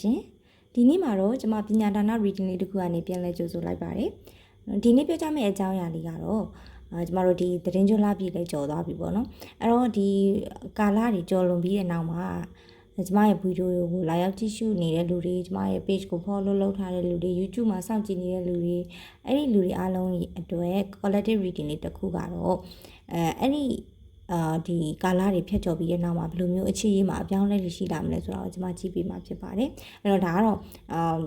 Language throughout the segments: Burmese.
ရှင်ဒီနေ့မှာတော့ကျွန်မပညာဒါန reading လေးတစ်ခုကနေပြန်လဲကြိုဆိုလိုက်ပါတယ်ဒီနေ့ပြောကြမယ့်အကြောင်းအရာလေးကတော့အဲကျမတို့ဒီသတင်းကြွလာပြီလဲကြော်သွားပြီပေါ့နော်အဲ့တော့ဒီကာလတွေကြော်လွန်ပြီးတဲ့နောက်မှာကျမရဲ့ဗီဒီယိုကိုလာရောက်ကြည့်ရှုနေတဲ့လူတွေကျမရဲ့ page ကို follow လုပ်ထားတဲ့လူတွေ YouTube မှာစောင့်ကြည့်နေတဲ့လူတွေအဲ့ဒီလူတွေအားလုံးအတွက် collective reading လေးတစ်ခုကတော့အဲအဲ့ဒီ အာဒီကာလတွေဖြတ်ကျော်ပြီးတဲ့နောက်မှာဘယ်လိုမျိုးအခြေရေးမှာအပြောင်းအလဲတွေရှိလာမလဲဆိုတာကိုကျွန်မကြည့်ပြီးမှဖြစ်ပါတယ်။အဲ့တော့ဒါကတော့အာ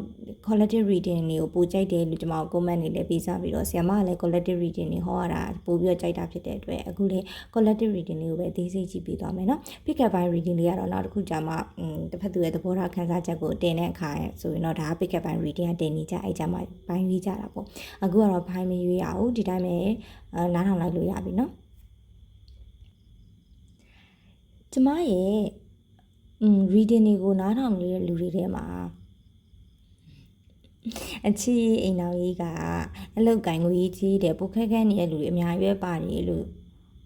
collective reading တွေကိုပိုကြိုက်တယ်လို့ကျွန်မ comment တွေလည်းပေးစားပြီးတော့ဆရာမကလည်း collective reading တွေဟောရတာပိုပြီးတော့ကြိုက်တာဖြစ်တဲ့အတွက်အခုလေ collective reading တွေကိုပဲအသေးစိတ်ကြည့်ပြီးသွားမယ်နော်။ pick up by reading လေးကတော့နောက်တစ်ခုကြာမှတစ်ဖက်သူရဲ့သဘောထားခန်းစားချက်ကိုတင်တဲ့အခါဆိုရင်တော့ဒါ pick up by reading ကတင်နေကြအဲ့ကြမှာဘိုင်းရေးကြတာပေါ့။အခုကတော့ဘိုင်းမရွေးရအောင်ဒီတိုင်းပဲနားထောင်လိုက်လို့ရပြီနော်။ ကျမရဲ့อืม reading တွေကိုနားထောင်နေတဲ့လူတွေထဲမှာအချီအိမ်တော်ကြီးကအလုတ်ကင်ငွေကြီးတယ်ပုတ်ခက်ခက်နေတဲ့လူတွေအများကြီးပဲပါတယ်လို့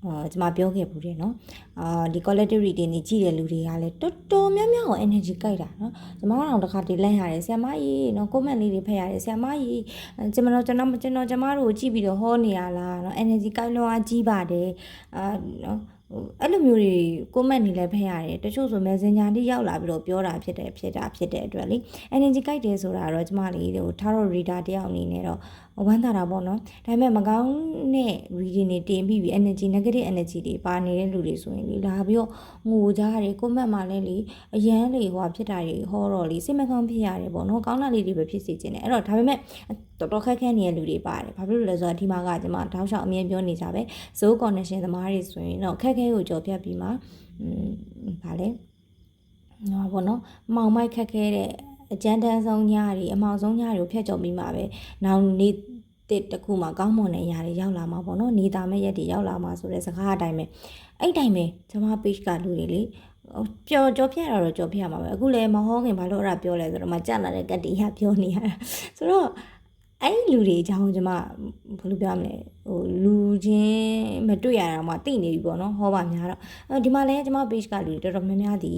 အာကျွန်မပြောခဲ့ဘူးတယ်နော်အာဒီ collective reading တွေကြည့်တဲ့လူတွေကလည်းတော်တော်များများကို energy ကြိုက်တာနော်ကျွန်မကတော့တစ်ခါတည်းလက်ရတယ်ဆရာမကြီးနော် comment လေးတွေဖတ်ရတယ်ဆရာမကြီးကျွန်တော်ကျွန်တော်ကျွန်တော်ကျမတို့ကိုကြည့်ပြီးတော့ဟောနေရလားနော် energy ကြိုက်လို့အားကြီးပါတယ်အာနော် ဟိုအဲ့လိုမျိုးတွေ comment နေလည်းဖတ်ရတယ်တချို့ဆို messenger တွေရောက်လာပြီးတော့ပြောတာဖြစ်တယ်ဖြစ်တာဖြစ်တဲ့အတွက်လေ energy ကြိုက်တယ်ဆိုတာတော့ကျမလေးဟို tarot reader တယောက်အနေနဲ့တော့ဝမ်းသာတာပေါ့နော်ဒါပေမဲ့မကောင်းတဲ့ reading တွေတင်ပြီးပြီ energy negative energy တွေပါနေတဲ့လူတွေဆိုရင်လေလာပြီးတော့ငိုကြရတယ် comment မှာလည်းလေအရန်လေဟိုဖြစ်တာတွေဟောတော့လေစိတ်မကောင်းဖြစ်ရတယ်ပေါ့နော်ကောင်းတာလေးတွေပဲဖြစ်စေချင်တယ်အဲ့တော့ဒါပေမဲ့တော်တော်ခက်ခဲနေတဲ့လူတွေပါတယ်ဘာဖြစ်လို့လဲဆိုတော့ဒီမှာကကျမတောက်လျှောက်အမြင်ပြောနေကြပဲ Zoom connection သမားတွေဆိုရင်တော့ခက်ခဲကိုကြော်ပြတ်ပြီးမှอืมဗာလဲဟောပေါ့နော်မောင်မိုက်ခက်ခဲတဲ့ အကြမ်းတမ်းဆုံးညတွေအမောင်ဆုံးညတွေကိုဖျက်ကျော်ပြီးမှပဲနောက်နေ့တစ်တစ်ခုမှကောင်းမွန်တဲ့အရာတွေရောက်လာမှာပေါ့နော်နေတာမဲ့ရက်တွေရောက်လာမှာဆိုတဲ့စကားအတိုင်းပဲအဲ့တိုင်းပဲကျွန်မ page ကလူတွေလေပျော်ကြော်ပြရတော့ကြော်ပြရမှာပဲအခုလည်းမဟောခင်ဘာလို့အဲ့ဒါပြောလဲဆိုတော့မကြက်လာတဲ့ကတိရပြောနေရတာဆိုတော့ အဲ့ဒီလူတွေအကြောင်းကျွန်မဘယ်လိုပြောမလဲဟိုလူချင်းမတွေ့ရတာမှတိနေပြီပေါ့နော်ဟောပါများတော့ဒီမှာလည်းကျွန်မ page ကလူတွေတော်တော်များများဒီ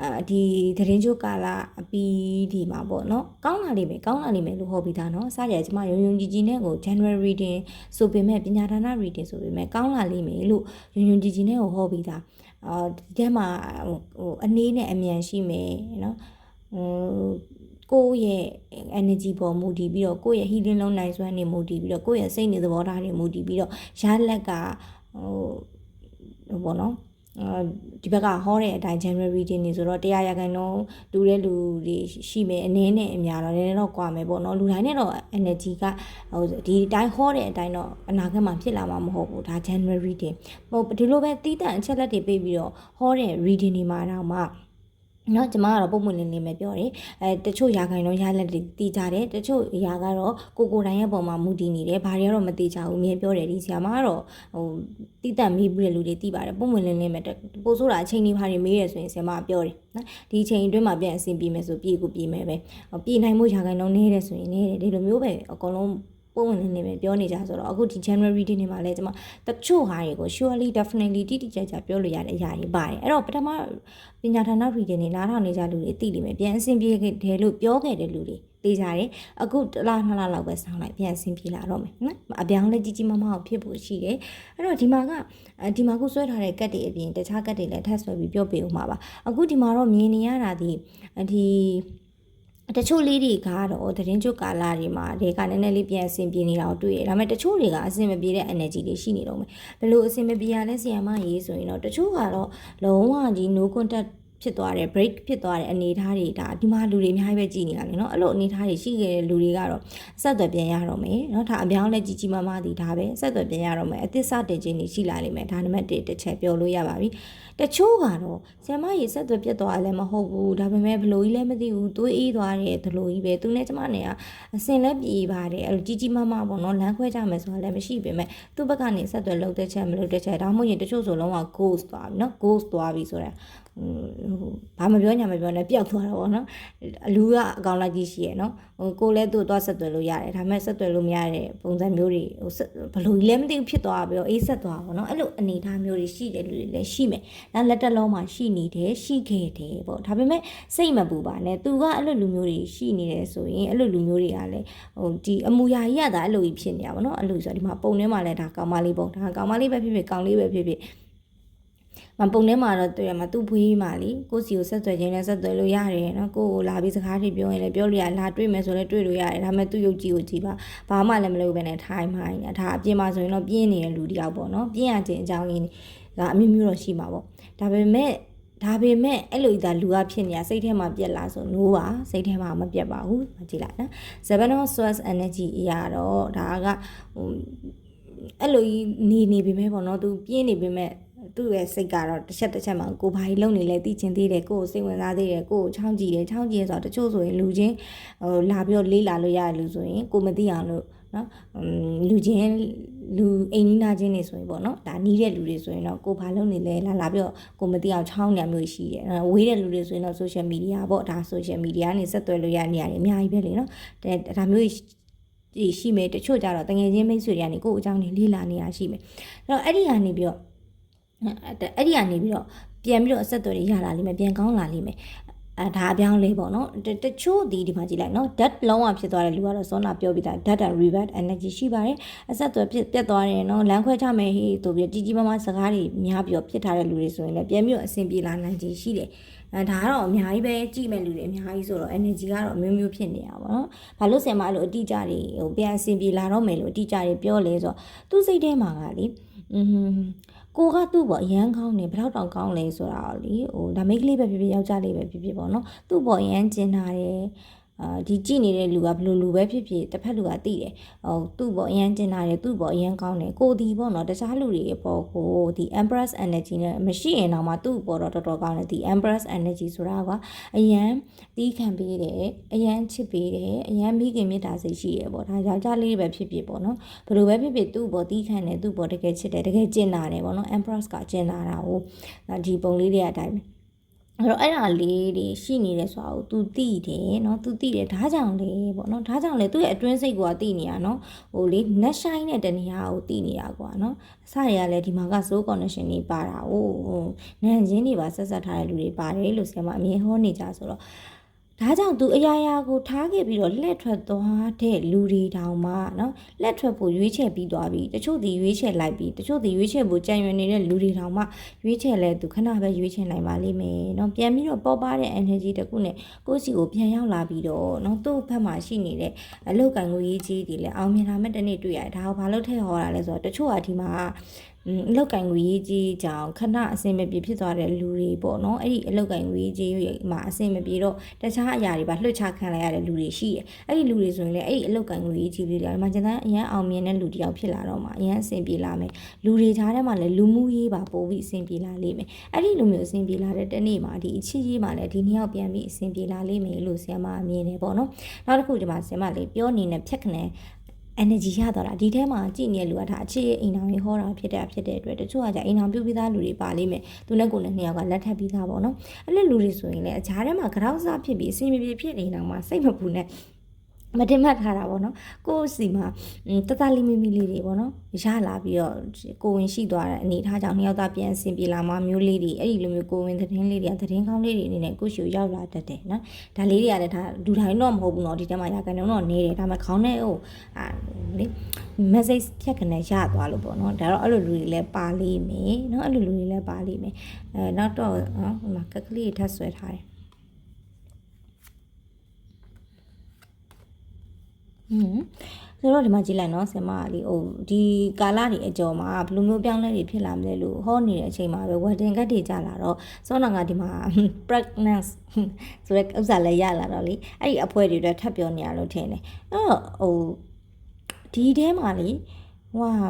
အာဒီသတင်းချိုးကာလာအပီးဒီမှာပေါ့နော်ကောင်းလာလိမ့်မယ်ကောင်းလာလိမ့်မယ်လို့ဟောပြီးသားနော်စကြကျွန်မရုံရုံကြီးကြီးနဲ့ကို January reading ဆိုပေမဲ့ပညာဒါန reading ဆိုပေမဲ့ကောင်းလာလိမ့်မယ်လို့ရုံရုံကြီးကြီးနဲ့ကိုဟောပြီးသားအာဒီထဲမှာဟိုအနေနဲ့အမြန်ရှိမယ်နော်ဟို ကိုယ့်ရဲ့ energy ပေါ်မူတည်ပြီးတော့ကိုယ့်ရဲ့ healing လုံးနိုင်စွမ်းနေမူတည်ပြီးတော့ကိုယ့်ရဲ့စိတ်နေသဘောထားတွေမူတည်ပြီးတော့ရလက်ကဟိုဟိုပေါ့နော်အဲဒီဘက်ကဟောတဲ့အတိုင်း general reading နေဆိုတော့တရားရခိုင်နှုန်းတူတဲ့လူတွေရှိမယ်အနည်းနဲ့အများတော့နည်းနည်းတော့ကွာမယ်ပေါ့နော်လူတိုင်းနဲ့တော့ energy ကဟိုဒီအတိုင်းဟောတဲ့အတိုင်းတော့အနာဂတ်မှာဖြစ်လာမှာမဟုတ်ဘူးဒါ general reading ဟိုဒီလိုပဲတီးတန့်အချက်လက်တွေပေးပြီးတော့ဟောတဲ့ reading တွေမှာတော့မှ နော်ကျမကတော့ပုံမှန်လင်းလင်းပဲပြောတယ်အဲတချို့ຢာခိုင်တော့ຢာလက်တွေတီးကြတယ်တချို့ຢာကတော့ကိုကိုတိုင်းရဲ့ပုံမှာမူတည်နေတယ်ဘာတွေကတော့မတီးကြဘူးမြင်ပြောတယ်ဒီဆရာမကတော့ဟိုတီးတတ်မေးပြီးတဲ့လူတွေတီးပါတယ်ပုံမှန်လင်းလင်းပဲပိုဆိုတာအချိန်လေးဘာတွေမေးရဆိုရင်ဆရာမပြောတယ်နော်ဒီအချိန်အတွင်းမှာပြန်အဆင်ပြေမယ်ဆိုပြေကိုပြေမယ်ပဲပြေနိုင်မှုຢာခိုင်တော့နေတယ်ဆိုရင်နေတယ်ဒီလိုမျိုးပဲအကုန်လုံး ပုံဝင်နေပဲပြောနေကြဆိုတော့အခုဒီ January reading တွေမှာလည်းကျွန်မတချို့ဟာတွေကို surely definitely တိတိကျကျပြောလို့ရတဲ့အရာတွေပါတယ်အဲ့တော့ပထမပညာဌာန reading တွေနားထောင်နေကြလူတွေသိလိမ့်မယ်ပြန်အဆင်ပြေတယ်လို့ပြောခဲ့တဲ့လူတွေသိကြတယ်အခုတစ်လားနှစ်လားလောက်ပဲဆောင်းလိုက်ပြန်အဆင်ပြေလာတော့မယ်နော်အပြောင်းလဲကြီးကြီးမားမားဖြစ်ဖို့ရှိတယ်အဲ့တော့ဒီမှာကဒီမှာခုဆွဲထားတဲ့ကတ်တွေအပြင်တခြားကတ်တွေလည်းထပ်ဆွဲပြီးပြောပြဦးမှာပါအခုဒီမှာတော့မြင်နေရတာဒီဒီ တချို့လေးတွေကတော့သတင်းချုပ်ကာလတွေမှာဒီကနည်းနည်းလေးပြန်အဆင်ပြေနေတာကိုတွေ့ရဒါပေမဲ့တချို့တွေကအဆင်မပြေတဲ့ energy တွေရှိနေတော့မယ်ဘယ်လိုအဆင်မပြေရလဲဆီယမရေးဆိုရင်တော့တချို့ကတော့လုံးဝကြီး no contact ဖြစ်သွားတယ် break ဖြစ်သွားတဲ့အနေအထားတွေဒါဒီမှာလူတွေအများကြီးပဲကြည်နေရတယ်เนาะအဲ့လိုအနေအထားတွေရှိခဲ့တဲ့လူတွေကတော့ဆက်သွယ်ပြန်ရတော့မယ်เนาะဒါအပြောင်းလဲကြီးကြီးမားမားဒီဒါပဲဆက်သွယ်ပြန်ရတော့မယ်အသစ်စတင်ခြင်းတွေရှိလာလိမ့်မယ်ဒါနံပါတ်1တစ်ချက်ပြောလို့ရပါပြီတချို့ကတော့ဆ iam ရေဆက်သွယ်ပြတ်သွားလည်းမဟုတ်ဘူးဒါပေမဲ့ဘလို့ကြီးလည်းမသိဘူးသွေးအေးသွားတယ်ဒလို့ကြီးပဲသူနဲ့ကျမနဲ့ကအစင်လည်းပြေးပါတယ်အဲ့လိုကြီးကြီးမားမားပေါ့နော်လမ်းခွဲကြမယ်ဆိုတာလည်းမရှိပေမဲ့သူ့ဘက်ကနေဆက်သွယ်လုပ်တဲ့ချက်မလုပ်တဲ့ချက်ဒါမှမဟုတ်ရင်တချို့ဆိုလုံးဝ ghost သွားပြီနော် ghost သွားပြီဆိုတာ ဟိုဟိုဘာမပြောညာမပြောနဲ့ပျောက်သွားတာပေါ့နော်အလူကအကောင်လိုက်ကြီးရှိရယ်နော်ဟိုကိုလည်းသူ့သွားဆက်သွယ်လို့ရတယ်ဒါပေမဲ့ဆက်သွယ်လို့မရတဲ့ပုံစံမျိုးတွေဟိုဆက်ဘလို့ကြီးလည်းမသိဘူးဖြစ်သွားပြီးတော့အေးဆက်သွားပါပေါ့နော်အဲ့လိုအနေအထားမျိုးတွေရှိတယ်လူတွေလည်းရှိမယ်ဒါလက်တက်လုံးမှာရှိနေတယ်ရှိခဲ့တယ်ပေါ့ဒါပေမဲ့စိတ်မပူပါနဲ့သူကအဲ့လိုလူမျိုးတွေရှိနေတယ်ဆိုရင်အဲ့လိုလူမျိုးတွေကလည်းဟိုဒီအမူအရာကြီးကဒါအဲ့လိုကြီးဖြစ်နေတာပေါ့နော်အဲ့လိုဆိုတော့ဒီမှာပုံထဲမှာလည်းဒါကောင်မလေးပုံဒါကောင်မလေးပဲဖြစ်ဖြစ်ကောင်လေးပဲဖြစ်ဖြစ် မပုံထဲမှာတော့တွေ့ရမှာသူ့ဖွေးမှာလीကိုစီကိုဆက်သွယ်ခြင်းနဲ့ဆက်သွယ်လို့ရတယ်နော်ကိုကိုလာပြီးစကားတွေပြောရင်လည်းပြောလို့ရလာတွေ့မယ်ဆိုလည်းတွေ့လို့ရတယ်ဒါပေမဲ့သူ့ရုပ်ကြီးကိုကြည့်ပါဘာမှလည်းမလုပ်ဘဲနဲ့ထိုင်မှိုင်းနေတာဒါအပြင်မှာဆိုရင်တော့ပြင်းနေတဲ့လူတယောက်ပေါ့နော်ပြင်းရခြင်းအကြောင်းရင်းကအမျိုးမျိုးတော့ရှိမှာပေါ့ဒါပေမဲ့ဒါပေမဲ့အဲ့လိုဒါလူကဖြစ်နေတာစိတ်ထဲမှာပြက်လာဆိုနိုးပါစိတ်ထဲမှာမပြက်ပါဘူးမကြည့်လိုက်နော် seven of swords energy အရာတော့ဒါကဟိုအဲ့လိုကြီးနေနေပြီမဲ့ပေါ့နော်သူပြင်းနေပြီမဲ့ သူ့ရဲ့စိတ်ကတော့တစ်ချက်တစ်ချက်မှကိုဘာကြီးလုံနေလဲသိချင်းသေးတယ်ကိုကိုစိတ်ဝင်စားသေးတယ်ကိုကိုချောင်းကြည့်တယ်ချောင်းကြည့်ရဆိုတော့တချို့ဆိုရင်လူချင်းဟိုလာပြီးတော့လေးလာလို့ရတဲ့လူဆိုရင်ကိုမသိအောင်လို့နော်လူချင်းလူအိမ်နီးနာချင်းနေဆိုရင်ပေါ့နော်ဒါနီးတဲ့လူတွေဆိုရင်တော့ကိုဘာလုပ်နေလဲလာလာပြီးတော့ကိုမသိအောင်ချောင်းနေမျိုးရှိတယ်ဝေးတဲ့လူတွေဆိုရင်တော့ social media ပေါ့ဒါ social media ကနေဆက်သွယ်လို့ရနေရတယ်အများကြီးပဲလေနော်ဒါမျိုးဒီရှိမယ်တချို့ကြတော့တငယ်ချင်းမိတ်ဆွေတွေကနေကိုယ့်အကြောင်းတွေလေးလာနေတာရှိမယ်အဲ့တော့အဲ့ဒီကနေပြီးတော့ အဲ့ဒီကနေပြီးတော့ပြန်ပြီးတော့အဆက်အသွယ်တွေရလာလိမ့်မယ်ပြန်ကောင်းလာလိမ့်မယ်အဲဒါအပြောင်းလေးပေါ့နော်တချို့ဒီဒီမှာကြည့်လိုက်နော် dead လုံးဝဖြစ်သွားတဲ့လူကတော့စောနာပြောပြီးသား dead and revert energy ရှိပါတယ်အဆက်အသွယ်ပြတ်ပြတ်သွားတယ်နော်လမ်းခွဲချမယ်ဟေးဆိုပြီးကြီးကြီးမားမားစကားတွေများပြီးတော့ဖြစ်ထားတဲ့လူတွေဆိုရင်လည်းပြန်ပြီးတော့အဆင်ပြေလာနိုင်ခြင်းရှိတယ်အဲဒါကတော့အများကြီးပဲကြည့်မဲ့လူတွေအများကြီးဆိုတော့ energy ကတော့အမျိုးမျိုးဖြစ်နေတာပေါ့နော်။ဘာလို့ဆင်မအဲ့လိုအတိအကျတွေဟိုပြန်အဆင်ပြေလာတော့မယ်လို့အတိအကျတွေပြောလဲဆိုတော့သူ့စိတ်ထဲမှာကလေอืม ကိုကသူ့ပေါ့အရန်ကောင်းနေဘယ်တော့တောင်ကောင်းလဲဆိုတာလေဟိုဒါမိတ်ကလေးပဲဖြစ်ဖြစ်ယောက်ျားလေးပဲဖြစ်ဖြစ်ပေါ့နော်သူ့ပေါ့အရန်ကျင်လာတယ် အာဒီကြည့်နေတဲ့လူကဘလို့လူပဲဖြစ်ဖြစ်တစ်ဖက်လူကသိတယ်ဟိုသူ့ပေါ့အရန်ကျင်လာတယ်သူ့ပေါ့အရန်ကောင်းတယ်ကိုဒီပေါ့နော်တခြားလူတွေပေါ့ကိုဒီ Empress energy နဲ့မရှိရင်တော့မှသူ့ပေါ့တော့တော်တော်ကောင်းတယ်ဒီ Empress energy ဆိုတာကအရန်တီးခံပေးတယ်အရန်ချစ်ပေးတယ်အရန်မိခင်မြတ်တာစိတ်ရှိတယ်ပေါ့ဒါယောက်ျားလေးပဲဖြစ်ဖြစ်ပေါ့နော်ဘလို့ပဲဖြစ်ဖြစ်သူ့ပေါ့တီးခံတယ်သူ့ပေါ့တကယ်ချစ်တယ်တကယ်ကျင်လာတယ်ပေါ့နော် Empress ကကျင်လာတာဟိုဒီပုံလေးတွေအတိုင်း အဲ့တော့အဲ့ဒါလေးတွေရှိနေတယ်ဆိုတာကို तू သိတယ်เนาะ तू သိတယ်ဒါကြောင့်လေပေါ့เนาะဒါကြောင့်လေသူ့ရဲ့အတွင်းစိတ်ကသိနေရเนาะဟိုလေ net shine တဲ့တနေရာကိုသိနေရကွာเนาะအစတွေကလည်းဒီမှာက soul connection တွေပါတာဟိုဟိုနန်ချင်းတွေပါဆက်ဆက်ထားတဲ့လူတွေပါတယ်လို့ဆရာမအမြင်ဟောနေကြဆိုတော့ ဒါကြောင့်သူအရာရာကိုထားခဲ့ပြီးတော့လှက်ထွက်သွားတဲ့လူတွေတောင်မှနော်လှက်ထွက်ဖို့ရွေးချယ်ပြီးသွားပြီတချို့ဒီရွေးချယ်လိုက်ပြီတချို့ဒီရွေးချယ်ဖို့ကြံရွယ်နေတဲ့လူတွေတောင်မှရွေးချယ်လဲသူခဏပဲရွေးချယ်နိုင်ပါလိမ့်မယ်နော်ပြန်ပြီးတော့ပေါ်ပါတဲ့ energy တခုနဲ့ကိုယ့်စီကိုပြန်ရောက်လာပြီးတော့နော်သူ့ဘက်မှာရှိနေတဲ့အလောက်ကန်ကိုရေးကြီးတွေလဲအောင်မြင်လာမဲ့တနေ့တွေ့ရတယ်ဒါကိုဘာလို့ထည့်ဟောတာလဲဆိုတော့တချို့ကဒီမှာ အလောက်ကင်ငွေကြီးကြောင်ခဏအဆင်မပြေဖြစ်သွားတဲ့လူတွေပေါ့နော်အဲ့ဒီအလောက်ကင်ငွေကြီးမှာအဆင်မပြေတော့တခြားအရာတွေပါလွှတ်ချခံလိုက်ရတဲ့လူတွေရှိတယ်အဲ့ဒီလူတွေဆိုရင်လည်းအဲ့ဒီအလောက်ကင်ငွေကြီးလေးတွေမှာကျန်တဲ့အရန်အောင်မြင်တဲ့လူတယောက်ဖြစ်လာတော့မှအရန်အဆင်ပြေလာမယ်လူတွေကြားထဲမှာလည်းလူမှုရေးပါပို့ပြီးအဆင်ပြေလာလိမ့်မယ်အဲ့ဒီလိုမျိုးအဆင်ပြေလာတဲ့တနေ့မှာဒီအချစ်ရေးမှာလည်းဒီနှစ်ယောက်ပြန်ပြီးအဆင်ပြေလာလိမ့်မယ်လို့ဆရာမအမြင်နေပေါ့နော်နောက်တစ်ခုဒီမှာဆရာမလေးပြောနေတဲ့ဖြတ်ခနဲ့ energy ရတော့တာဒီထဲမှာကြည်နေတဲ့လူကဒါအခြေအိမ်တော်ကြီးဟောတာဖြစ်တဲ့ဖြစ်တဲ့အတွက်တချို့ကじゃအိမ်တော်ပြုတ်ပြီးသားလူတွေပါလိမ့်မယ်သူနဲ့ကိုယ်နဲ့နှစ်ယောက်ကလက်ထပ်ပြီးသားပေါ့နော်အဲ့လိုလူတွေဆိုရင်လည်းအကြားထဲမှာကြောက်စားဖြစ်ပြီးအစီအမပြေဖြစ်နေတော့မှစိတ်မပူနဲ့ မတင်မှတ်ထားတာပေါ့နော်ကိုယ့်စီမှာတတလီမီမီလေးတွေပေါ့နော်ရလာပြီးတော့ကိုဝင်ရှိသွားတဲ့အနေထားကြောင့်နှစ်ယောက်သားပြန်ဆင်ပြေလာမှမျိုးလေးတွေအဲ့ဒီလိုမျိုးကိုဝင်သတင်းလေးတွေကသတင်းကောင်းလေးတွေအနေနဲ့ကိုရှိကိုရောက်လာတတ်တယ်နော်ဒါလေးတွေကလည်းဒါလူတိုင်းတော့မဟုတ်ဘူးနော်ဒီထဲမှာရကန်တော့နေတယ်ဒါမှခေါင်းနဲ့ဟိုအာလေ message ဖြတ်ကနေရသွားလို့ပေါ့နော်ဒါတော့အဲ့လိုလူတွေလည်းပါလိမ့်မယ်နော်အဲ့လိုလူတွေလည်းပါလိမ့်မယ်အဲနောက်တော့ဟိုမှာကက်ကလေးထပ်ဆွဲထားတယ် อืมဆိုတော့ဒီမှာကြည့်လိုက်နော်ဆင်မကလေဟိုဒီကာလတွေအကျော်မှာဘယ်လိုမျိုးပြောင်းလဲတွေဖြစ်လာမလဲလို့ဟောနေတဲ့အချိန်မှာပဲ wedding ကတ်တွေကြလာတော့စောနာကဒီမှာ pregnant ဆိုတဲ့ဥစ္စာလည်းရလာတော့လေအဲ့ဒီအဖွဲတွေအတွက်ထပ်ပြောနေရလို့ထင်တယ်အဲ့တော့ဟိုဒီထဲမှာလေဟိုဟ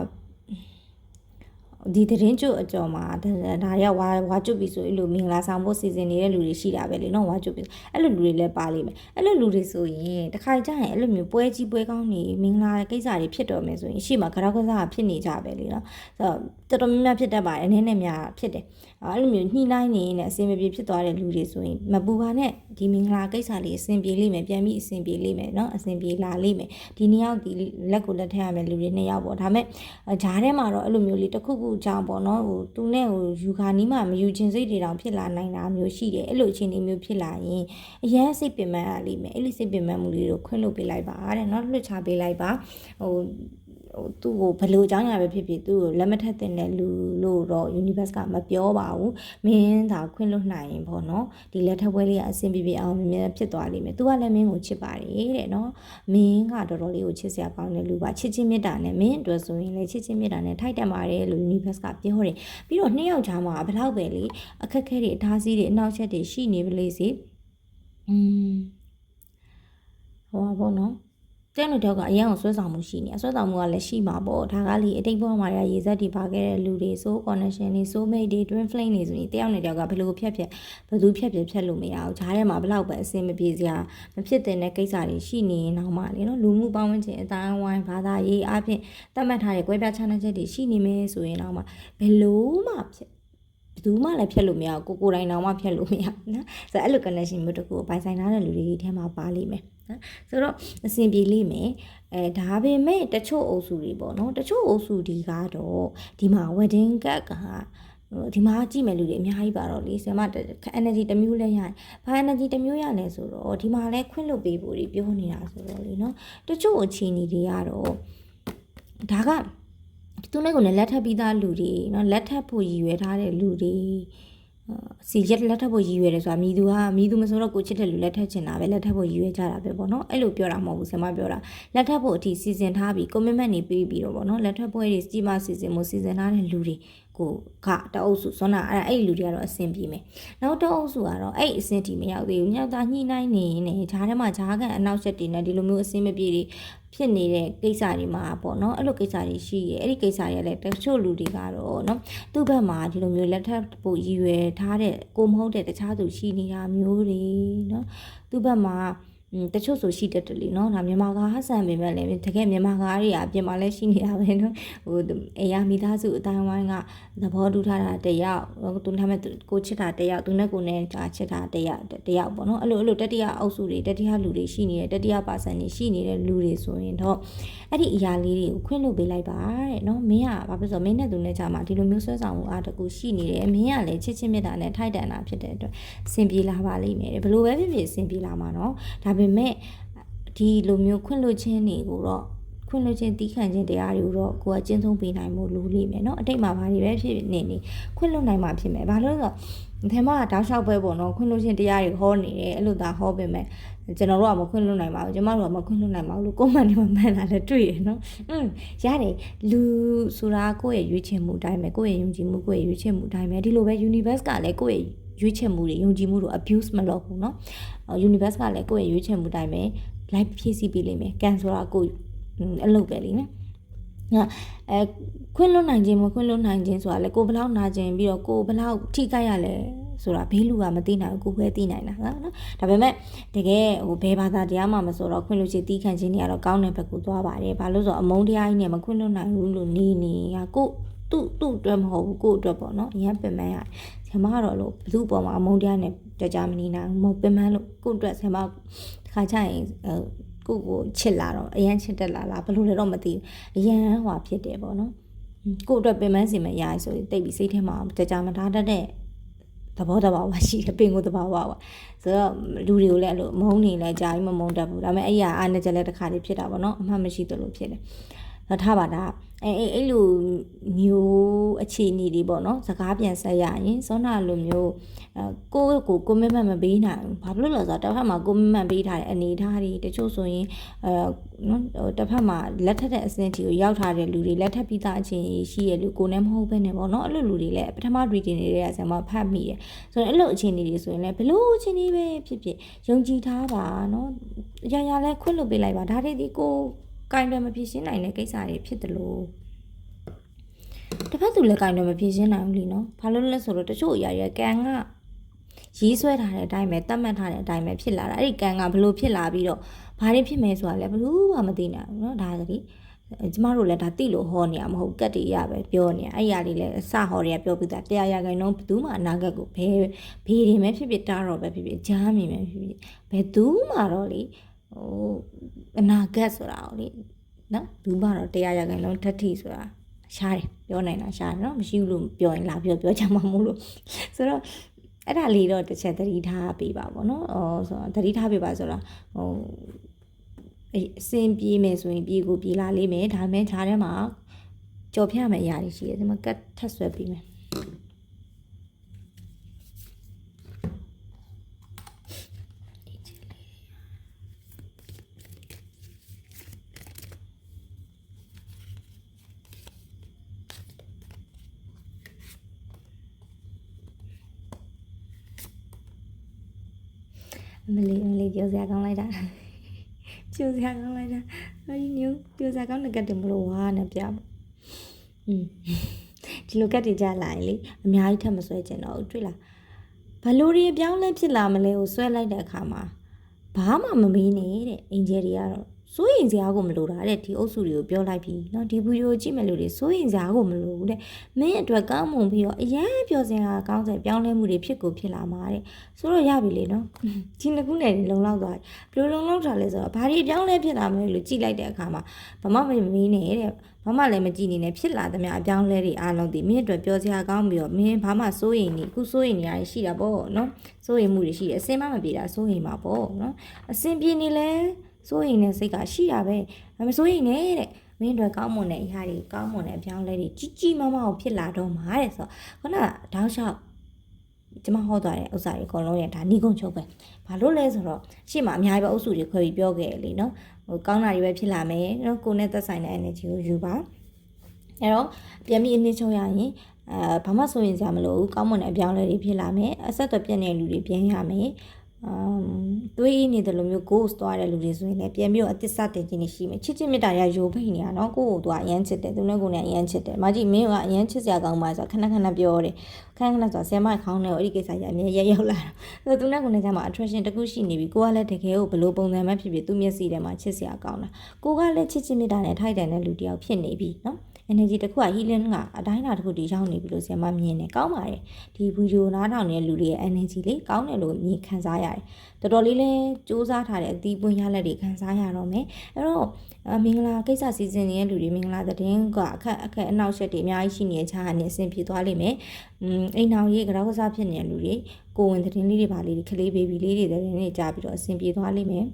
ဒီသတင်းကျွတ်အကျော်မှာဒါဒါရောက်ဝါဝါကျွတ်ပြီဆိုရင်လို့မင်္ဂလာဆောင်ဖို့စီစဉ်နေတဲ့လူတွေရှိတာပဲလေနော်ဝါကျွတ်ပြီအဲ့လိုလူတွေလည်းပါလိမ့်မယ်အဲ့လိုလူတွေဆိုရင်တစ်ခါကြရင်အဲ့လိုမျိုးပွဲကြီးပွဲကောင်းနေမင်္ဂလာကိစ္စတွေဖြစ်တော်မယ်ဆိုရင်ရှေ့မှာကြောက်ကစားဖြစ်နေကြပဲလေနော်ဆိုတော့တော်တော်များများဖြစ်တတ်ပါတယ်အနေနဲ့များဖြစ်တယ်အဲ့လိုမျိုးညှိနှိုင်းနေနေအဆင်မပြေဖြစ်သွားတဲ့လူတွေဆိုရင်မပူပါနဲ့ဒီမင်္ဂလာကိစ္စလေးအဆင်ပြေလိမ့်မယ်ပြန်ပြီးအဆင်ပြေလိမ့်မယ်နော်အဆင်ပြေလာလိမ့်မယ်ဒီနှစ်ယောက်ဒီလက်ကိုလက်ထက်ရမယ်လူတွေနှစ်ယောက်ပေါ့ဒါပေမဲ့ဂျားထဲမှာတော့အဲ့လိုမျိုးလေးတစ်ခုခုကြောင့်ပေါ့နော်ဟိုသူနဲ့ဟိုယူခါနီးမှမယူခြင်းစိတ်တွေတောင်ဖြစ်လာနိုင်တာမျိုးရှိတယ်အဲ့လိုအခြေအနေမျိုးဖြစ်လာရင်အရန်စိတ်ပင်ပန်းရလိမ့်မယ်အဲ့ဒီစိတ်ပင်ပန်းမှုလေးကိုခွင့်လွှတ်ပေးလိုက်ပါတဲ့နော်လွှတ်ချပေးလိုက်ပါဟို ဟိုသူ့ကိုဘယ်လိုအကြောင်းအရာပဲဖြစ်ဖြစ်သူ့ကိုလက်မထက်တဲ့လူလို့တော့ universe ကမပြောပါဘူးမင်းသာခွင့်လွှတ်နိုင်ရင်ပေါ့နော်ဒီလက်ထက်ပွဲလေးကအဆင်ပြေပြေအောင်မြင်မြင်ဖြစ်သွားလိမ့်မယ်သူကလည်းမင်းကိုချစ်ပါတယ်တဲ့နော်မင်းကတော်တော်လေးကိုချစ်စရာကောင်းတဲ့လူပါချစ်ချင်းမေတ္တာနဲ့မင်းအတွက်ဆိုရင်လည်းချစ်ချင်းမေတ္တာနဲ့ထိုက်တန်ပါတယ်လို့ universe ကပြောတယ်ပြီးတော့နှစ်ယောက်ချာမှာဘယ်လောက်ပဲလေအခက်အခဲတွေအထားစီးတွေအနောက်ချက်တွေရှိနေပါလေစေอืมဟောပါဘောနော် တဲ့လူတော့ကအရင်အောင်ဆွဲဆောင်မှုရှိနေအဆွဲဆောင်မှုကလည်းရှိမှာပေါ့ဒါကလေအတိတ်ဘဝမှာရရေစက်တွေပါခဲ့တဲ့လူတွေ soul connection တွေ soul mate တွေ twin flame တွေဆိုရင်တယောက်နဲ့တယောက်ကဘယ်လိုဖြတ်ဖြတ်ဘယ်သူဖြတ်ဖြတ်ဖြတ်လို့မရဘူးဂျားထဲမှာဘယ်လောက်ပဲအဆင်မပြေစရာမဖြစ်တဲ့ကိစ္စတွေရှိနေရင်တော့မှလေနော်လူမှုပေါင်းဝန်းကျင်အတိုင်းဝိုင်းဘာသာရေးအပြင်သတ်မှတ်ထားတဲ့ကွဲပြားခြားနားချက်တွေရှိနေမယ်ဆိုရင်တော့မှဘယ်လို့မှဖြစ်ဘယ်သူမှလည်းဖြတ်လို့မရဘူးကိုကိုတိုင်းတော့မှဖြတ်လို့မရဘူးနော်ဆိုတော့အဲ့လို connection မျိုးတစ်ခုကိုပိုင်ဆိုင်ထားတဲ့လူတွေထဲမှာပါလိမ့်မယ် နော်ဆိုတော့အဆင်ပြေလိမ့်မယ်အဲဒါပေမဲ့တချို့အုပ်စုတွေပေါ့နော်တချို့အုပ်စုဒီကတော့ဒီမှာ wedding cake ကဒီမှာကြည့်မယ်လူတွေအများကြီးပါတော့လေဆရာမ energy တစ်မျိုးလဲရတယ်။ဘာ energy တစ်မျိုးရလဲဆိုတော့ဒီမှာလဲခွင့်လွတ်ပေးဖို့တွေပြောနေတာဆိုတော့လေနော်။တချို့အခြေအနေတွေကတော့ဒါကသူနဲ့ကိုလည်းလက်ထပ်ပြီးသားလူတွေနော်လက်ထပ်ဖို့ရည်ရွယ်ထားတဲ့လူတွေ စီရက်လက်ထပ်ဖို့ရည်ရွယ်တယ်ဆိုတာမိသူကမိသူမဆိုတော့ကိုချစ်တဲ့လူလက်ထပ်ချင်တာပဲလက်ထပ်ဖို့ရည်ရွယ်ကြတာပဲပေါ့နော်အဲ့လိုပြောတာမဟုတ်ဘူးဆင်မပြောတာလက်ထပ်ဖို့အထိစီစဉ်ထားပြီး commitment နေပေးပြီးတော့ပေါ့နော်လက်ထပ်ပွဲတွေစီမစီစဉ်မှုစီစဉ်ထားတဲ့လူတွေ ကိုကတအုပ်စုစွမ်းနာအဲ့အဲ့လူတွေကတော့အဆင်ပြေမယ်နောက်တအုပ်စုကတော့အဲ့အဆင်တီမရောက်သေးဘူးညောက်သားညှိနှိုင်းနေနေဂျားထဲမှာဂျားကန်အနောက်ဆက်တွေနဲ့ဒီလိုမျိုးအဆင်မပြေတွေဖြစ်နေတဲ့ကိစ္စတွေမှာပေါ့နော်အဲ့လိုကိစ္စတွေရှိရဲအဲ့ဒီကိစ္စတွေလည်းတချို့လူတွေကတော့နော်သူ့ဘက်မှာဒီလိုမျိုးလက်ထပ်ပို့ရည်ရွယ်ထားတဲ့ကိုမဟုတ်တဲ့တခြားသူရှိနေတာမျိုးတွေနော်သူ့ဘက်မှာ တချို့ဆိုရှိတတ်တယ်လीเนาะဒါမြန်မာကားဟဆန်ပေမဲ့လည်းတကယ်မြန်မာကားတွေကအပြင်မှာလည်းရှိနေတာပဲเนาะဟိုအေယာမိသားစုအတိုင်းဝိုင်းကသဘောတူထားတာတယောက်သူထားမဲ့ကိုချစ်တာတယောက်သူနဲ့ကိုနဲ့ဒါချစ်တာတယောက်တယောက်ပေါ့เนาะအဲ့လိုအဲ့လိုတတိယအုပ်စုတွေတတိယလူတွေရှိနေတယ်တတိယပါဆန်တွေရှိနေတဲ့လူတွေဆိုရင်တော့အဲ့ဒီအရာလေးတွေကိုခွင့်လွှတ်ပေးလိုက်ပါတဲ့เนาะမင်းကဘာဖြစ်လို့မင်းနဲ့သူနဲ့ကြာမှာဒီလိုမျိုးဆွဲဆောင်မှုအားတကူရှိနေတယ်မင်းကလည်းချစ်ချင်းမြတ်တာနဲ့ထိုက်တန်တာဖြစ်တဲ့အတွက်စင်ပြေလာပါလိမ့်မယ်ဘလို့ပဲဖြစ်ဖြစ်စင်ပြေလာမှာเนาะဒါပေ မဲ့ဒီလိုမျိုးခွင့်လွှတ်ခြင်းတွေကိုတော့ခွင့်လွှတ်ခြင်းတီးခံခြင်းတရားတွေကိုတော့ကိုကကျင့်သုံးပေးနိုင်မှုလိုလိမ့်မယ်เนาะအတိတ်မှာဘာတွေပဲဖြစ်နေနေခွင့်လွှတ်နိုင်မှာဖြစ်မယ်ဘာလို့လဲဆိုတော့ဒီမှာတောက်လျှောက်ပဲပေါ့နော်ခွင့်လွှတ်ခြင်းတရားတွေဟောနေတယ်အဲ့လိုသာဟောပေမဲ့ကျွန်တော်တို့ကမခွင့်လွှတ်နိုင်ပါဘူးကျမတို့ကမခွင့်လွှတ်နိုင်ပါဘူးလို့ကွန်မန့်တွေမှာမှန်လာတယ်တွေ့ရနော်อืมရတယ်လူဆိုတာကိုယ့်ရဲ့ရွေးချယ်မှုအတိုင်းပဲကိုယ့်ရဲ့ယုံကြည်မှုကိုယ့်ရဲ့ရွေးချယ်မှုအတိုင်းပဲဒီလိုပဲ universe ကလည်းကိုယ့်ရဲ့ ရွေးချယ်မှုတွေယုံကြည်မှုတို့ abuse မလုပ်ဘူးเนาะ universe ကလည်းကိုယ့်ရဲ့ရွေးချယ်မှုတိုင်းပဲ live ဖြည့်ဆည်းပေးလိမ့်မယ်ကန်ဆိုတာကိုအလုပ်ပဲလိမ့်မယ်ဟာအဲခွင့်လွတ်နိုင်ခြင်းမခွင့်လွတ်နိုင်ခြင်းဆိုတာလေကိုဘလောက်နာခြင်းပြီးတော့ကိုဘလောက်ထိခိုက်ရလဲဆိုတာဘေးလူကမသိနိုင်ဘူးကိုပဲသိနိုင်တာနော်ဒါပေမဲ့တကယ်ဟိုဘယ်ဘာသာတရားမှမဆိုတော့ခွင့်လွတ်ခြင်းတီးခံခြင်းတွေကတော့ကောင်းတဲ့ဘက်ကိုသွားပါတယ်ဘာလို့ဆိုတော့အမုန်းတရားကြီးနဲ့မခွင့်လွတ်နိုင်ဘူးလို့နေနေကကိုသူ့သူ့အတွက်မဟုတ်ဘူးကို့အတွက်ပေါ့နော်အရင်ပင်ပန်းရတယ် ဆရာမကတော့လို့ဘလူးပေါ်မှာအမုန်းတရားနဲ့ကြကြမနေနိုင်ဘူးမဟုတ်ပင်ပန်းလို့ကို့အတွက်ဆရာမတစ်ခါကျရင်ကိုကိုချစ်လာတော့အရန်ချစ်တက်လာလားဘလို့လဲတော့မသိဘူးအရန်ဟွာဖြစ်တယ်ပေါ့နော်ကိုအတွက်ပင်ပန်းစီမရရဆိုရင်တိတ်ပြီးစိတ်ထဲမှာကြကြမထားတတ်တဲ့သဘောတဘာဝရှိတယ်ပင်ကိုသဘာဝပါဆိုတော့လူတွေကိုလည်းအဲ့လိုမုန်းနေလဲကြာပြီးမမုန်းတတ်ဘူးဒါပေမဲ့အဲ့ရအားနဲ့ကြလဲတစ်ခါလေးဖြစ်တာပေါ့နော်အမှတ်မရှိသလိုဖြစ်တယ် တော့ထားပါတာအဲအဲ့အဲ့လိုမျိုးအခြေအနေတွေပေါ့နော်စကားပြန်ဆက်ရရင်စောနာလိုမျိုးအဲကိုယ့်ကိုကိုမမတ်မပေးနိုင်ဘူးဘာဖြစ်လို့လဲဆိုတော့တစ်ဖက်မှာကိုမမတ်ပေးထားတဲ့အနေအထားတွေတချို့ဆိုရင်အဲနော်တစ်ဖက်မှာလက်ထက်တဲ့အဆင့်တီကိုရောက်ထားတဲ့လူတွေလက်ထက်ပြီးသားအချင်းရှိရလူကိုနဲ့မဟုတ်ဘဲနဲ့ပေါ့နော်အဲ့လိုလူတွေလည်းပထမ reading တွေကဆရာမဖတ်မိတယ်ဆိုတော့အဲ့လိုအခြေအနေတွေဆိုရင်လည်းဘလို့အခြေအနေပဲဖြစ်ဖြစ်ယုံကြည်ထားပါနော်ရရလဲခွင့်လွှတ်ပေးလိုက်ပါဒါတွေဒီကို ကင်တယ်မဖြစ်ရှင်းနိုင်တဲ့ကိစ္စတွေဖြစ်တယ်လို့ တစ်ဖက်သူလည်းကင်တော့မဖြေရှင်းနိုင်ဘူးလीနော်ဘာလို့လဲဆိုတော့တချို့အရာတွေကကန်ကရေးဆွဲထားတဲ့အတိုင်းပဲတတ်မှတ်ထားတဲ့အတိုင်းပဲဖြစ်လာတာအဲ့ဒီကန်ကဘလို့ဖြစ်လာပြီးတော့ဘာတွေဖြစ်မယ်ဆိုတာလည်းဘလို့မှမသိနိုင်ဘူးเนาะဒါကတိကျမတို့လည်းဒါတိလို့ဟောနေရမဟုတ်ကတ်တွေရပဲပြောနေရအဲ့ရလေးလည်းအစဟောတွေကပြောပြီးသားတရားရခိုင်တော့ဘယ်သူမှအနာဂတ်ကိုဘယ်ဘေးတွေမဲဖြစ်ဖြစ်တားတော့ပဲဖြစ်ဖြစ်ကြားမိမဲဖြစ်ဖြစ်ဘယ်သူမှတော့လေ ဟိုအနာဂတ်ဆိုတာကိုလေနော်ဘူးမှတော့တရားရခိုင်တော့ဓာတ်ထိဆိုတာရှားတယ်ပြောနိုင်တာရှားတယ်နော်မရှိဘူးလို့ပြောရင်လာပြောပြောချင်မှာမဟုတ်လို့ဆိုတော့အဲ့ဒါလေးတော့တစ်ချက်သတိထားပေးပါဗောနော်ဟောဆိုတော့သတိထားပေးပါဆိုတော့ဟိုအစင်ပြေးမယ်ဆိုရင်ပြေးကိုပြေးလာလိမ့်မယ်ဒါမှမဟုတ်ခြားထဲမှာကြော်ဖြတ်မယ်အရာတွေရှိတယ်ဒီမှာကတ်ထက်ဆွဲပြီးမယ်အမလေးအမလေး ပြောစရာကောင်းလိုက်တာပြောစရာကောင်းလိုက်တာအဲ့ဒီမျိုးပြောစရာကောင်းတဲ့ကတ်တင်မလို့ဝါနဲ့ပြပါอืมဒီလိုကတ်တွေကြလာရင်လေအများကြီးထပ်မဆွဲကျင်တော့ဘူးတွေ့လားဘလို့တွေအပြောင်းလဲဖြစ်လာမလဲကိုဆွဲလိုက်တဲ့အခါမှာဘာမှမမေးနဲ့တဲ့အင်ဂျယ်တွေကတော့ စိုးရင်စရာကိုမလိုတာတဲ့ဒီအုပ်စုတွေကိုပြောလိုက်ပြီเนาะဒီဗီဒီယိုကြည့်မဲ့လူတွေစိုးရင်စရာကိုမလိုဘူးတဲ့မင်းအတွက်ကောင်းမွန်ပြီးတော့အရန်ပြောစင်တာကောင်းစင်ပြောင်းလဲမှုတွေဖြစ်ကိုဖြစ်လာမှာတဲ့ဆိုတော့ရပြီလေเนาะဒီနှစ်ခုနဲ့လုံလောက်သွားပြီဘယ်လိုလုံလောက်တာလဲဆိုတော့ဘာတွေပြောင်းလဲဖြစ်လာမလဲလို့ကြည့်လိုက်တဲ့အခါမှာဘာမှမမင်းနဲ့တဲ့ဘာမှလည်းမကြည့်နေနဲ့ဖြစ်လာသမျှအပြောင်းလဲတွေအားလုံးဒီမင်းအတွက်ပြောစရာကောင်းပြီးတော့မင်းဘာမှစိုးရင်နေခုစိုးရင်နေရရှိတာပေါ့နော်စိုးရင်မှုတွေရှိတယ်အစင်မမပြေတာစိုးရင်မှာပေါ့နော်အစင်ပြေနေလဲ စိုးရင်တဲ့စိတ်ကရှိတာပဲမစိုးရင်နဲ့တဲ့မင်းတို့ကောင်းမွန်တဲ့အရာတွေကောင်းမွန်တဲ့အပြောင်းလဲတွေကြီးကြီးမားမားကိုဖြစ်လာတော့မှာတဲ့ဆိုတော့ခုနကတောက်လျှောက်ကျမဟောသွားတဲ့ဥစ္စာတွေအကုန်လုံးရဒါနီးကုန်းချုပ်ပဲဘာလို့လဲဆိုတော့ရှေ့မှာအများကြီးပဲအုပ်စုတွေခွဲပြီးပြောခဲ့လေနော်ဟိုကောင်းတာတွေပဲဖြစ်လာမယ်နော်ကိုယ်နဲ့သက်ဆိုင်တဲ့ energy ကိုယူပါအဲ့တော့ပြန်ပြီးအနည်းချုပ်ရရင်အဲဘာမှစိုးရင်စရာမလိုဘူးကောင်းမွန်တဲ့အပြောင်းလဲတွေဖြစ်လာမယ်အဆက်အသွယ်ပြည့်နေတဲ့လူတွေပြန်ရမယ် အမ်တွေးနေတယ်လို့မျိုး ghost သွားတဲ့လူတွေဆိုရင်လည်းပြန်ပြီးတော့အသစ္စာတင်ခြင်းနေရှိမယ်ချစ်ချင်းမေတ္တာရယိုဖိတ်နေတာနော်ကိုယ့်ကိုသူကအရန်ချစ်တယ်သူနဲ့ကိုယ်နဲ့အရန်ချစ်တယ်မကြီးမင်းကအရန်ချစ်စရာကောင်းပါဆိုခဏခဏပြောတယ်ခဏခဏဆိုဆယ်မခေါင်းနဲ့အဲ့ဒီကိစ္စကြီးအမြဲရက်ရောက်လာတာဆိုသူနဲ့ကိုယ်နဲ့ကျမှ attraction တခုရှိနေပြီကိုကလည်းတကယ်ကိုဘလို့ပုံစံမှဖြစ်ဖြစ်သူမျက်စိထဲမှာချစ်စရာကောင်းတာကိုကလည်းချစ်ချင်းမေတ္တာနဲ့ထိုက်တန်တဲ့လူတစ်ယောက်ဖြစ်နေပြီနော် energy တစ်ခုက healing ကအတိုင်းအတာတစ်ခုတည်ရောက်နေပြီလို့ဆရာမမြင်တယ်ကောင်းပါတယ်ဒီဗီဒီယိုနားထောင်နေတဲ့လူတွေရဲ့ energy လေးကောင်းတယ်လို့မြင်ခံစားရတယ်တော်တော်လေးလဲစူးစမ်းထားတဲ့အသီးပွင့်ရလက်တွေခံစားရတော့မယ်အဲ့တော့မင်္ဂလာကိစ္စစီစဉ်နေတဲ့လူတွေမင်္ဂလာသတင်းကအခက်အခက်အနောက်ရှက်တွေအများကြီးရှိနေတဲ့ခြားအနေအဆင်ပြေသွားလိမ့်မယ်อืมအိမ်တော်ရေးကြောက်ကစားဖြစ်နေတဲ့လူတွေကိုဝင်သတင်းလေးတွေပါလေးတွေခလေးဘေဘီလေးတွေသတင်းတွေကြားပြီးတော့အဆင်ပြေသွားလိမ့်မယ်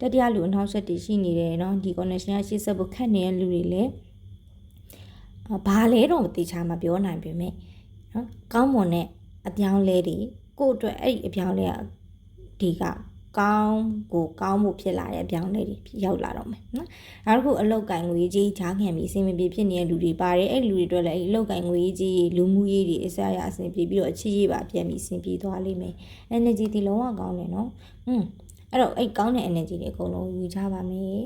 တတိယလူအနောက်ဆက်တွေရှိနေတယ်เนาะဒီ connection ရှေ့ဆက်ဖို့ခက်နေတဲ့လူတွေလည်း ဘာလဲတော့တေချာမပြောနိုင်ပေမဲ့နော်ကောင်းမွန်တဲ့အပြောင်းလဲတွေကို့အတွက်အဲ့ဒီအပြောင်းလဲကဒီကကောင်းကိုကောင်းမှုဖြစ်လာတဲ့အပြောင်းလဲတွေရောက်လာတော့မယ်နော်နောက်တစ်ခုအလောက်ကင်ငွေကြီးချားခံပြီးအဆင်မပြေဖြစ်နေတဲ့လူတွေပါတယ်အဲ့လူတွေအတွက်လည်းအဲ့အလောက်ကင်ငွေကြီးလူမှုရေးတွေအစရအဆင်ပြေပြီးတော့အချစ်ရေးပါပြန်ပြီးအဆင်ပြေသွားလိမ့်မယ် energy ဒီလုံးဝကောင်းတယ်နော်อืมအဲ့တော့အဲ့ကောင်းတဲ့ energy တွေအကုန်လုံးယူချပါမယ်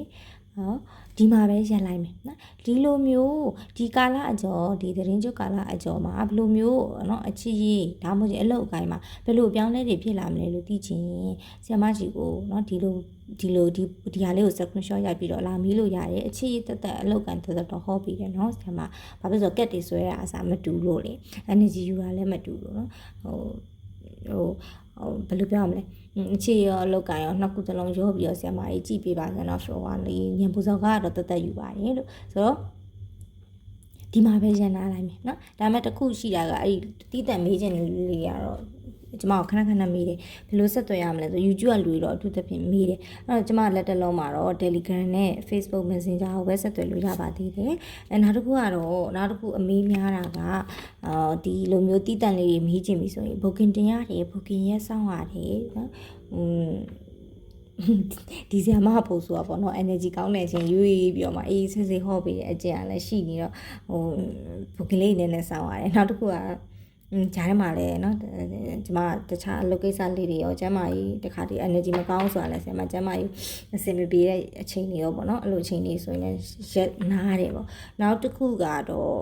နော် ဒီမှာပဲရက်လိုက်မယ်နော်ဒီလိုမျိုးဒီကာလအကျော်ဒီသတင်းချုပ်ကာလအကျော်မှာဘယ်လိုမျိုးနော်အချစ်ရေးဒါမှမဟုတ်အလုပ်အကိုင်းမှာဘယ်လိုပြောင်းလဲတွေဖြစ်လာမလဲလို့သိချင်ဆရာမကြီးကိုနော်ဒီလိုဒီလိုဒီဒီဟာလေးကို screenshot ရိုက်ပြီးတော့လာမီးလို့ရတယ်အချစ်ရတသက်အလောက်ကန်တသက်တော့ဟောပြီးတယ်နော်ဆရာမဘာဖြစ်လို့ကက်တွေဆွဲတာအစားမတူလို့လေ energy ယူတာလည်းမတူလို့နော်ဟို ဟိုဟိုဘယ်လိုပြောရမလဲအခြေရောအလောက်ကရောနှစ်ခုစလုံးရောပြီးတော့ဆရာမကြီးကြည့်ပေးပါစမ်းတော့ဆိုတော့လေညံပူစော်ကတော့တသက်ယူပါတယ်လို့ဆိုတော့ဒီမှာပဲရန်နာလိုက်မယ်เนาะဒါမဲ့တစ်ခုရှိတာကအဲ့ဒီတီးတန့်မေးခြင်းလေးကတော့ ကျမကိုခဏခဏမေးတယ်ဘယ်လိုဆက်သွယ်ရမလဲဆို YouTube ကလူတွေတော့အထူးသဖြင့်မေးတယ်အဲ့တော့ကျမလက်တလုံးမှာတော့ Telegram နဲ့ Facebook Messenger ကိုပဲဆက်သွယ်လို့ရပါသေးတယ်အဲနောက်တစ်ခုကတော့နောက်တစ်ခုအမေးများတာကအာဒီလိုမျိုးတည်တံ့လေးတွေမေးချင်ပြီဆိုရင် booking တင်ရတယ် booking ရဲ့စောင့်ရတယ်နော်อืมဒီဆရာမဖို့ဆိုတာပေါ့နော် energy ကောင်းတဲ့အချိန်ရွေးပြီးတော့မှအေးဆေးဆေးဟော့ပေးတဲ့အကျင့်အားလည်းရှိနေတော့ဟိုဘုကလေးနဲ့နဲ့ဆောင်ရတယ်နောက်တစ်ခုက ဂျားထဲမှာလည်းเนาะကျမတခြားအလုပ်ကိစ္စလေးတွေရောကျမကြီးတခါတည်း energy မကောင်းဆိုတာလည်းဆရာမကျမကြီးအဆင်မပြေတဲ့အချိန်တွေရောပေါ့เนาะအဲ့လိုအချိန်တွေဆိုရင်လည်းရက်နားတယ်ပေါ့နောက်တစ်ခုကတော့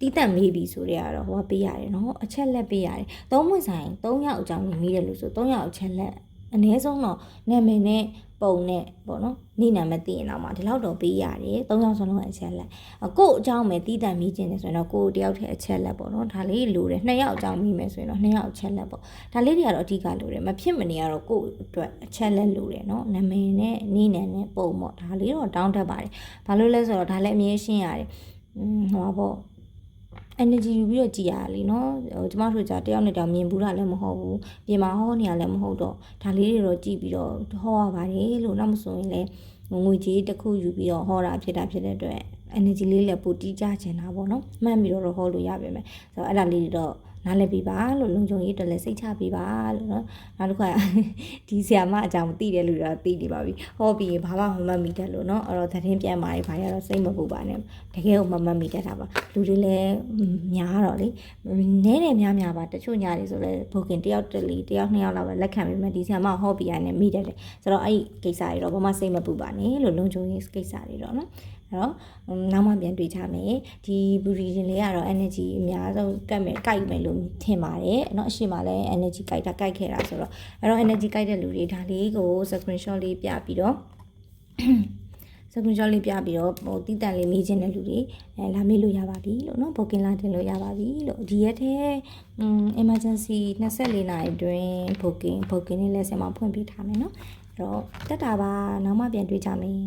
တီးတက်မေးပြီဆိုတော့ကတော့ဟိုကပေးရတယ်နော်အချက်လက်ပေးရတယ်သုံးမွေဆိုင်၃ယောက်အကြောင်းကိုမေးတယ်လို့ဆို၃ယောက်အချက်လက်အနည်းဆုံးတော့နာမည်နဲ့ ပုံနဲ့ပေါ့နော်နေနာမသိရင်တော့မှဒီလောက်တော့ပေးရတယ်၃ယောက်စလုံးအချက်လက်အကို့အကြောင်းပဲတီးတက်မေးခြင်းတယ်ဆိုရင်တော့ကို့တယောက်တည်းအချက်လက်ပေါ့နော်ဒါလေးလိုတယ်နှစ်ယောက်အကြောင်းမေးမယ်ဆိုရင်တော့နှစ်ယောက်အချက်လက်ပေါ့ဒါလေးတွေကတော့အဓိကလိုတယ်မဖြစ်မနေကတော့ကို့အတွက်အချက်လက်လိုတယ်နော်နာမည်နဲ့နေနာနဲ့ပုံပေါ့ဒါလေးတော့တောင်းတတ်ပါတယ်ဘာလို့လဲဆိုတော့ဒါလည်းအမြင်ရှင်းရတယ်อืมဟောပေါ့ energy ယူပြီးတော့ကြည်ရတယ်လीနော်ဟိုကျမတို့ကြတယောက်နဲ့တယောက်မြင်ဘူးတာလည်းမဟုတ်ဘူးပြင်မာဟောနေရလည်းမဟုတ်တော့ဒါလေးတွေတော့ကြည်ပြီးတော့ဟောရပါတယ်လို့နောက်မဆိုရင်လည်းငွေကြေးတစ်ခုယူပြီးတော့ဟောတာဖြစ်တာဖြစ်တဲ့အတွက် energy လေးလည်းပိုတီးကြချင်တာပေါ့နော်မှတ်ပြီးတော့ဟောလို့ရပါမယ်ဆိုတော့အဲ့ဒါလေးတွေတော့ နားလည်ပြီးပါလို့လုံခြုံရေးအတွက်လည်းစိတ်ချပြီးပါလို့နော်နောက်တစ်ခါဒီဆရာမအကြောင်းသိတယ်လို့တော့သိနေပါပြီဟောပြီးရင်ဘာမှမမှတ်မိတယ်လို့နော်အဲ့တော့သတင်းပြန်ပါရေးဘာရတော့စိတ်မပူပါနဲ့တကယ်ကိုမမှတ်မိတတ်တာပါလူတွေလည်းများတော့လေနည်းတယ်များများပါတချို့ညာတွေဆိုလည်းဘုကင်တယောက်တလီတယောက်နှစ်ယောက်လောက်ပဲလက်ခံပြီးမှဒီဆရာမဟောပြီးရနေမိတတ်တယ်ဆိုတော့အဲ့ဒီကိစ္စတွေတော့ဘာမှစိတ်မပူပါနဲ့လို့လုံခြုံရေးကိစ္စတွေတော့နော် นาะအဲ့တော့နောက်မှပြန်တွေ့ကြမယ်ဒီဘူရီရှင်လေးကတော့ energy အများဆုံးကတ်မယ်ကြိုက်မယ်လို့ထင်ပါတယ်เนาะအရှိမလည်း energy ကြိုက်တာကြိုက်ခဲ့တာဆိုတော့အဲ့တော့ energy ကြိုက်တဲ့လူတွေဒါလေးကို screenshot လေးပြပြီးတော့ screenshot လေးပြပြီးတော့ဟိုတီးတန့်လေးမေးခြင်းတဲ့လူတွေအဲလာမေးလို့ရပါပြီလို့เนาะ booking လာတင်လို့ရပါပြီလို့ဒီရက်ထဲอืม emergency 24နာရီအတွင်း booking booking လေးလည်းဆင်မဖွင့်ပေးထားမယ်เนาะအဲ့တော့တက်တာပါနောက်မှပြန်တွေ့ကြမယ်